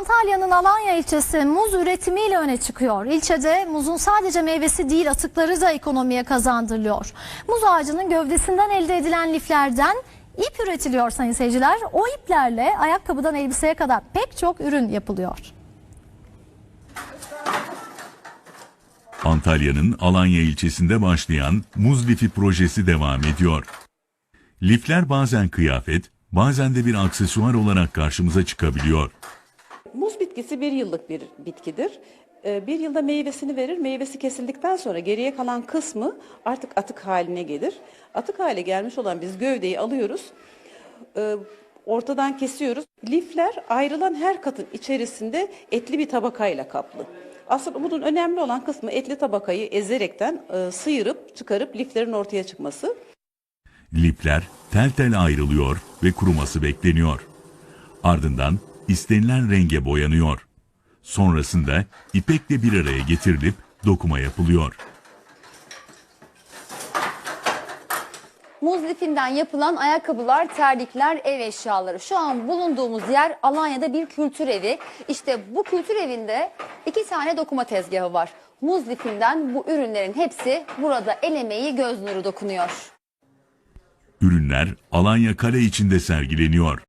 Antalya'nın Alanya ilçesi muz üretimiyle öne çıkıyor. İlçede muzun sadece meyvesi değil atıkları da ekonomiye kazandırılıyor. Muz ağacının gövdesinden elde edilen liflerden ip üretiliyor sayın seyirciler. O iplerle ayakkabıdan elbiseye kadar pek çok ürün yapılıyor. Antalya'nın Alanya ilçesinde başlayan muz lifi projesi devam ediyor. Lifler bazen kıyafet, bazen de bir aksesuar olarak karşımıza çıkabiliyor. Muz bitkisi bir yıllık bir bitkidir. Ee, Bir yılda meyvesini verir. Meyvesi kesildikten sonra geriye kalan kısmı artık atık haline gelir. Atık hale gelmiş olan biz gövdeyi alıyoruz. Ee, Ortadan kesiyoruz. Lifler ayrılan her katın içerisinde etli bir tabakayla kaplı. Aslında bunun önemli olan kısmı etli tabakayı ezerekten e, sıyırıp çıkarıp liflerin ortaya çıkması. Lifler tel tel ayrılıyor ve kuruması bekleniyor. Ardından istenilen renge boyanıyor. Sonrasında ipekle bir araya getirilip dokuma yapılıyor. Muz lifinden yapılan ayakkabılar, terlikler, ev eşyaları. Şu an bulunduğumuz yer Alanya'da bir kültür evi. İşte bu kültür evinde iki tane dokuma tezgahı var. Muz lifinden bu ürünlerin hepsi burada el emeği göz nuru dokunuyor. Ürünler Alanya Kale içinde sergileniyor.